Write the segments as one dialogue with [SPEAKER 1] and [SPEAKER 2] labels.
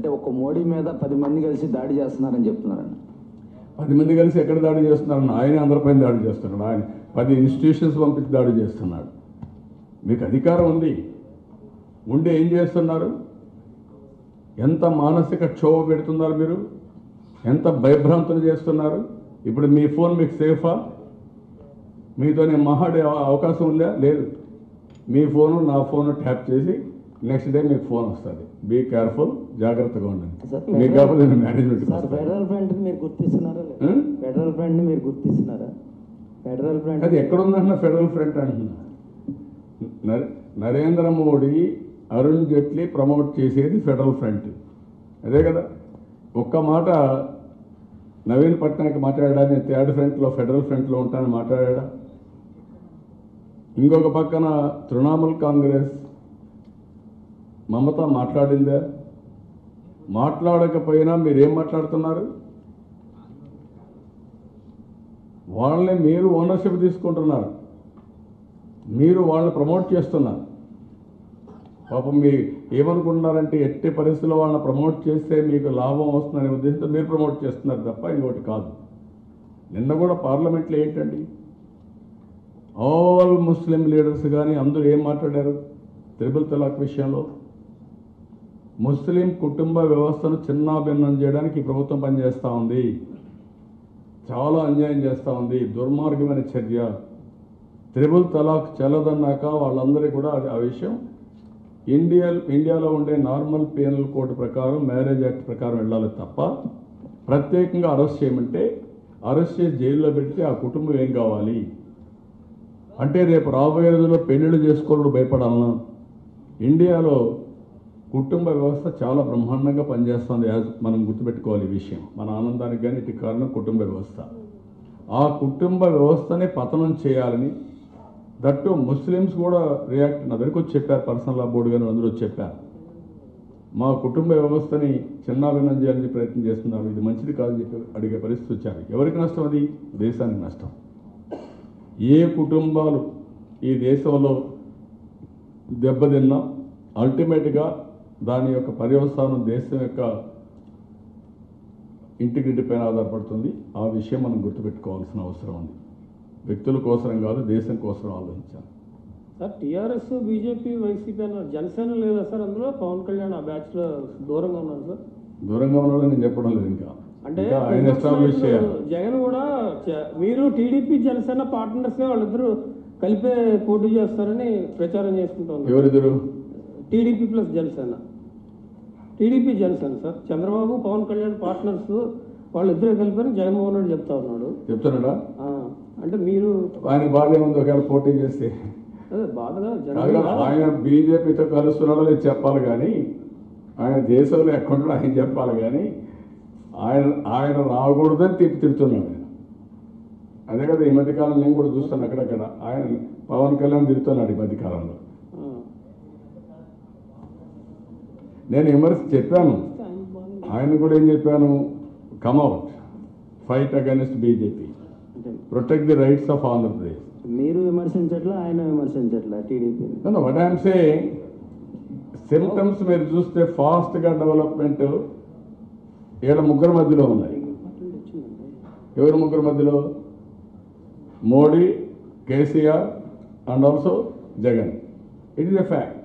[SPEAKER 1] అంటే ఒక మోడీ మీద పది మంది కలిసి దాడి చేస్తున్నారని చెప్తున్నారండి.
[SPEAKER 2] పది మంది కలిసి ఎక్కడ దాడి చేస్తున్నారని ఆయన అందరిపైన దాడి చేస్తున్నాడు. ఆయన పది ఇన్స్టిట్యూషన్స్ పంపించి దాడి చేస్తున్నాడు. మీకు అధికారం ఉంది. ఉండి ఏం చేస్తున్నారు? ఎంత మానసిక క్షోభ పెడుతున్నారు మీరు? ఎంత భయభ్రాంతులు చేస్తున్నారు? ఇప్పుడు మీ ఫోన్ మీకు సేఫా మీతోనే మహాడే అవకాశం ఉందా? లేదు. మీ ఫోను నా ఫోను ట్యాప్ చేసి నెక్స్ట్ డే మీకు ఫోన్ వస్తుంది. బీ కేర్ఫుల్ జాగ్రత్తగా ఉండండి.
[SPEAKER 1] సార్,
[SPEAKER 2] మీకు కాకపోతే నేను మేనేజ్మెంట్
[SPEAKER 1] ఫెడరల్ ఫ్రంట్ మీరు గుర్తిస్తున్నారా? ఫెడరల్ ఫ్రంట్ మీరు గుర్తిస్తున్నారా? ఫెడరల్ ఫ్రంట్
[SPEAKER 2] అది ఎక్కడుందంటున్నా ఫెడరల్ ఫ్రంట్ అంటున్నా. నరే- నరేంద్ర మోడీ అరుణ్ జైట్లీ ప్రమోట్ చేసేది ఫెడరల్ ఫ్రంట్ అదే కదా. ఒక్క మాట నవీన్ పట్నాయక్ మాట్లాడా నేను థర్డ్ ఫ్రంట్లో ఫెడరల్ ఫ్రంట్లో ఉంటానని మాట్లాడా ఇంకొక పక్కన తృణమూల్ కాంగ్రెస్ మమత మాట్లాడిందా? మాట్లాడకపోయినా మీరేం మాట్లాడుతున్నారు? వాళ్ళని మీరు ఓనర్షిప్ తీసుకుంటున్నారు. మీరు వాళ్ళని ప్రమోట్ చేస్తున్నారు. పాపం మీరు ఏమనుకుంటున్నారంటే ఎట్టి పరిస్థితుల్లో వాళ్ళని ప్రమోట్ చేస్తే మీకు లాభం వస్తుందనే ఉద్దేశంతో మీరు ప్రమోట్ చేస్తున్నారు తప్ప ఇంకోటి కాదు. నిన్న కూడా పార్లమెంట్లో ఏంటండి? ఆల్ ముస్లిం లీడర్స్ కానీ అందరూ ఏం మాట్లాడారు? త్రిబుల్ తలాక్ విషయంలో? ముస్లిం కుటుంబ వ్యవస్థను చిన్నాభిన్నం చేయడానికి ప్రభుత్వం పనిచేస్తూ ఉంది. చాలా అన్యాయం చేస్తూ ఉంది. దుర్మార్గమైన చర్య. త్రిబుల్ తలాక్ చెల్లదన్నాక వాళ్ళందరికీ కూడా ఆ విషయం ఇండియా ఇండియాలో ఉండే నార్మల్ పీనల్ కోడ్ ప్రకారం మ్యారేజ్ యాక్ట్ ప్రకారం వెళ్ళాలి తప్ప ప్రత్యేకంగా అరెస్ట్ చేయమంటే అరెస్ట్ చేసి జైల్లో పెడితే ఆ కుటుంబం ఏం కావాలి? అంటే రేపు రాబోయే రోజుల్లో పెళ్ళిళ్ళు చేసుకోవడం భయపడాలన్నా ఇండియాలో కుటుంబ వ్యవస్థ చాలా బ్రహ్మాండంగా పనిచేస్తుంది యాజ్ మనం గుర్తుపెట్టుకోవాలి ఈ విషయం. మన ఆనందానికి కానీ ఇటు కారణం కుటుంబ వ్యవస్థ. ఆ కుటుంబ వ్యవస్థని పతనం చేయాలని దట్టు ముస్లిమ్స్ కూడా రియాక్ట్ నా దగ్గరికి వచ్చి చెప్పారు పర్సనల్ లా బోర్డు కానీ అందరూ వచ్చి చెప్పారు. మా కుటుంబ వ్యవస్థని చిన్నాభిన్నం చేయాలని ప్రయత్నం చేస్తున్నారు ఇది మంచిది కాదని చెప్పి అడిగే పరిస్థితి వచ్చారు. ఎవరికి నష్టం అది? దేశానికి నష్టం. ఏ కుటుంబాలు ఈ దేశంలో దెబ్బతిన్నా అల్టిమేట్గా దాని యొక్క పర్యవసానం దేశం యొక్క ఇంటిగ్రిటీ పైన ఆధారపడుతుంది. ఆ విషయం మనం గుర్తుపెట్టుకోవాల్సిన అవసరం ఉంది. వ్యక్తుల కోసం కాదు దేశం కోసం ఆలోచించాలి.
[SPEAKER 3] సార్ టీఆర్ఎస్ బీజేపీ వైసీపీ అన్న జనసేన లేదా సార్ అందులో? పవన్ కళ్యాణ్ ఆ బ్యాచ్లో దూరంగా ఉన్నారు సార్.
[SPEAKER 2] దూరంగా ఉన్నాడని నేను చెప్పడం లేదు ఇంకా.
[SPEAKER 3] అంటే
[SPEAKER 2] ఆయన ఎస్టాబ్లిష్ చేయాలి.
[SPEAKER 3] జగన్ కూడా మీరు టీడీపీ జనసేన పార్ట్నర్స్ వాళ్ళిద్దరూ కలిపే పోటీ చేస్తారని ప్రచారం చేసుకుంటున్నారు
[SPEAKER 2] ఎవరిద్దరు?
[SPEAKER 3] TDP plus Janasena. TDP Janasena sir. Chandrababu Pawan Kalyan partners వాళ్ళిద్దరే కలిపని జగన్మోహన్ రెడ్డి చెప్తా ఉన్నాడు.
[SPEAKER 2] చెప్తున్నాడా?
[SPEAKER 3] అంటే మీరు
[SPEAKER 2] ఆయన బాధ ఉంది ఒకవేళ పోటీ చేస్తే? ఆయన బీజేపీతో కలుస్తున్నాడో లేదు చెప్పాలి కానీ ఆయన దేశంలో ఎక్కడున్నాడో ఆయన చెప్పాలి కానీ ఆయన ఆయన రాకూడదని తిప్పి తిడుతున్నాడు ఆయన. అదే కదా ఈ మధ్యకాలం నేను కూడా చూస్తాను అక్కడక్కడ. ఆయన పవన్ కళ్యాణ్ తిడుతున్నాడు ఈ మధ్యకాలంలో. నేను విమర్శ చెప్పాను. ఆయన కూడా ఏం చెప్పాను? Come out fight against BJP
[SPEAKER 1] అంటే
[SPEAKER 2] protect the rights of Andhra Pradesh
[SPEAKER 1] మీరు విమర్శించట్లా ఆయన విమర్శించట్లా టీడీపీని
[SPEAKER 2] వాట్ ఐఎమ్ సే సిమ్టమ్స్ మీరు చూస్తే ఫాస్ట్గా డెవలప్మెంట్ ఏళ్ళ ముగ్గురు మధ్యలో ఉన్నాయి. ఎవరు ముగ్గురు మధ్యలో? Modi KCR and also Jagan. It is a fact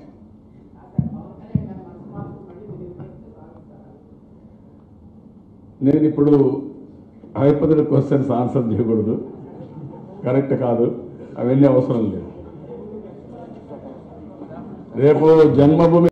[SPEAKER 2] నేను ఇప్పుడు హైపదల క్వశ్చన్స్ ఆన్సర్ చేయకూడదు. కరెక్ట్ కాదు. అవన్నీ అవసరం లేదు. రేపు జన్మభూమి